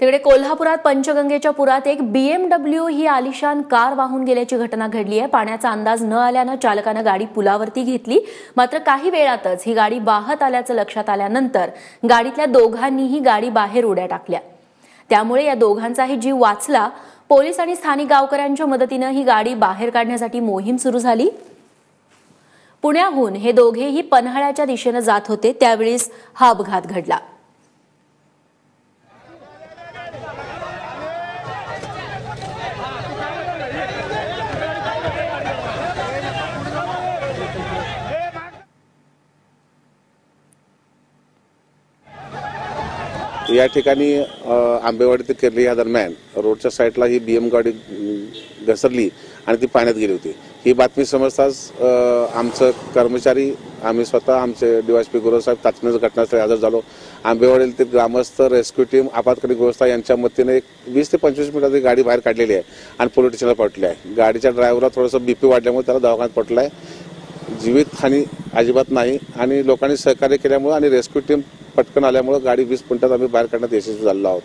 तिकडे कोल्हापुरात पंचगंगेच्या पुरात एक बीएमडब्ल्यू ही आलिशान कार वाहून गेल्याची घटना घडली आहे. पाण्याचा अंदाज न आल्यानं चालकानं गाडी पुलावरती घेतली. मात्र काही वेळातच ही गाडी वाहत आल्याचं लक्षात आल्यानंतर गाडीतल्या दोघांनीही गाडी बाहेर उड्या टाकल्या. त्यामुळे या दोघांचाही जीव वाचला. पोलीस आणि स्थानिक गावकऱ्यांच्या मदतीनं ही गाडी बाहेर काढण्यासाठी मोहीम सुरू झाली. पुण्याहून हे दोघेही पन्हाळ्याच्या दिशेनं जात होते. त्यावेळीच हा अपघात घडला. या ठिकाणी आंबेवाडी ते केरली या दरम्यान रोडच्या साईडला ही बीएम गाडी घसरली आणि ती पाण्यात गेली होती. ही बातमी समजताच आमचं कर्मचारी आम्ही स्वतः आमचे डीवायसपी गुरुसाहेब तातडीनं घटनास्थळी हजर झालो. आंबेवाडीतील ते ग्रामस्थ रेस्क्यू टीम आपत्कालीन व्यवस्था यांच्या मदतीने एक वीस ते पंचवीस मिनिटात गाडी बाहेर काढलेली आहे आणि पोलीस स्टेशनला पटली आहे. गाडीच्या ड्रायव्हरला थोडंसं बीपी वाढल्यामुळे त्याला दवाखान्यात पटलं आहे जीवितहानी अजिबात नाही आणि लोकांनी सहकार्य केल्यामुळे आणि रेस्क्यू टीम पटकन आल्यामुळे गाडी वीस मिनिटात आम्ही बाहेर काढण्यात यशस्वी झालेलो आहोत.